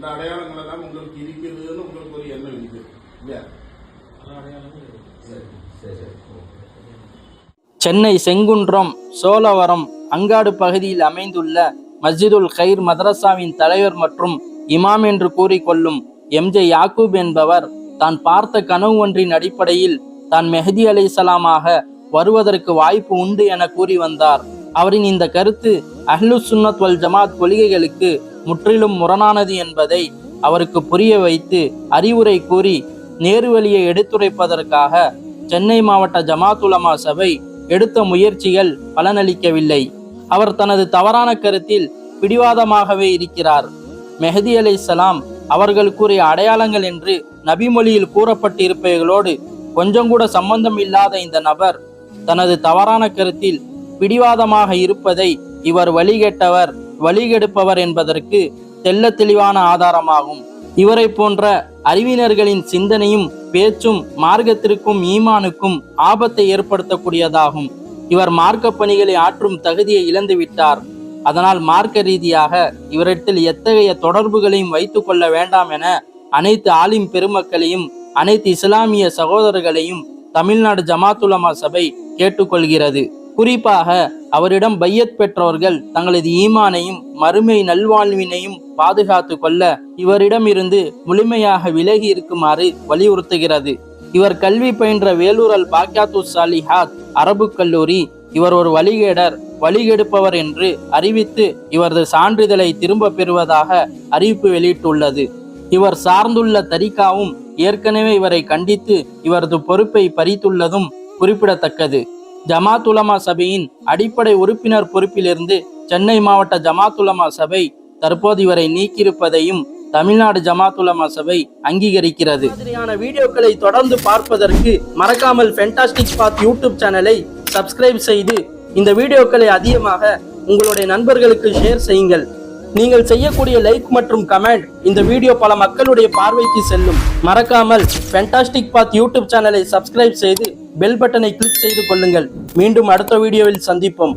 இந்த அடையாளங்கள் எல்லாம் உங்களுக்கு இருக்கிறதுன்னு உங்களுக்கு ஒரு எண்ணம் இருக்குது. இல்லையா? சரி சரி சரி. சென்னை செங்குன்றம் சோழவரம் அங்காடு பகுதியில் அமைந்துள்ள மஸ்ஜிதுல் கைர் மதரசாவின் தலைவர் மற்றும் இமாம் என்று கூறிக்கொள்ளும் எம்ஜே யாக்கூப் என்பவர் தான் பார்த்த கனவு ஒன்றின் அடிப்படையில் தான் மெஹதி அலைசலாமாக வருவதற்கு வாய்ப்பு உண்டு என கூறி வந்தார். அவரின் இந்த கருத்து அஹ்லு சுன்னத் வல் ஜமாத் கொள்கைகளுக்கு முற்றிலும் முரணானது என்பதை அவருக்கு புரிய வைத்து அறிவுரை கூறி நேருவழியை எடுத்துரைப்பதற்காக சென்னை மாவட்ட ஜமாத்துலமா சபை எடுத்த முயற்சிகள் பலனளிக்கவில்லை. அவர் தனது தவறான கருத்தில் பிடிவாதமாகவே இருக்கிறார். மெஹதி அலைஹிஸ்ஸலாம் அவர்கள் கூறிய அடையாளங்கள் என்று நபிமொழியில் கூறப்பட்டிருப்பவர்களோடு கொஞ்சம் கூட சம்பந்தம் இல்லாத இந்த நபர் தனது தவறான கருத்தில் பிடிவாதமாக இருப்பதை இவர் வழிகேட்டவர். வழிகெடுப்பவர் என்பதற்கு தெல்ல தெளிவான ஆதாரமாகும். இவரை போன்ற அறிவினர்களின் சிந்தனையும் பேச்சும் மார்க்கத்திற்கும் ஈமானுக்கும் ஆபத்தை ஏற்படுத்தக்கூடியதாகும். இவர் மார்க்க பணிகளை ஆற்றும் தகுதியை இழந்துவிட்டார் அதனால் மார்க்க ரீதியாக இவரிடத்தில் எத்தகைய தொடர்புகளையும் வைத்து கொள்ள வேண்டாம் என அனைத்து ஆலிம் பெருமக்களையும் அனைத்து இஸ்லாமிய சகோதரர்களையும் தமிழ்நாடு ஜமாத்துலமா சபை கேட்டுக்கொள்கிறது. குறிப்பாக அவரிடம் பையத் பெற்றவர்கள் தங்களது ஈமானையும் மறுமை நல்வாழ்வினையும் பாதுகாத்து கொள்ள இவரிடமிருந்து முழுமையாக விலகி இருக்குமாறு வலியுறுத்துகிறது. இவர் கல்வி பயின்ற வேலூரல் அல் பாக்கியாத்து சாலிஹாத் அரபு கல்லூரி இவர் ஒரு வழிகேடர் வழிகெடுப்பவர் என்று அறிவித்து இவரது சான்றிதழை திரும்ப பெறுவதாக அறிவிப்பு வெளியிட்டுள்ளது. இவர் சார்ந்துள்ள தரிகாவும் ஏற்கனவே இவரை கண்டித்து இவரது பொறுப்பை பறித்துள்ளதும் குறிப்பிடத்தக்கது. ஜமாத் உலமா சபையின் அடிப்படை உறுப்பினர் பொறுப்பிலிருந்து சென்னை மாவட்ட ஜமாத் உலமா சபை தற்போது இவரை நீக்கியிருப்பதையும் தமிழ்நாடு ஜமாத் உலமா சபை அங்கீகரிக்கிறது. மாதிரியான வீடியோக்களை தொடர்ந்து பார்ப்பதற்கு மறக்காமல் ஃபென்டாஸ்டிக் பாத் யூடியூப் சேனலை சப்ஸ்கிரைப் செய்து இந்த வீடியோக்களை அதிகமாக உங்களுடைய நண்பர்களுக்கு ஷேர் செய்யுங்கள். நீங்கள் செய்யக்கூடிய லைக் மற்றும் கமெண்ட் இந்த வீடியோ பல மக்களுடைய பார்வைக்கு செல்லும். மறக்காமல் ஃபென்டாஸ்டிக் பாத் யூடியூப் சேனலை சப்ஸ்கிரைப் செய்து பெல் பட்டனை கிளிக் செய்து கொள்ளுங்கள். மீண்டும் அடுத்த வீடியோவில் சந்திப்போம்.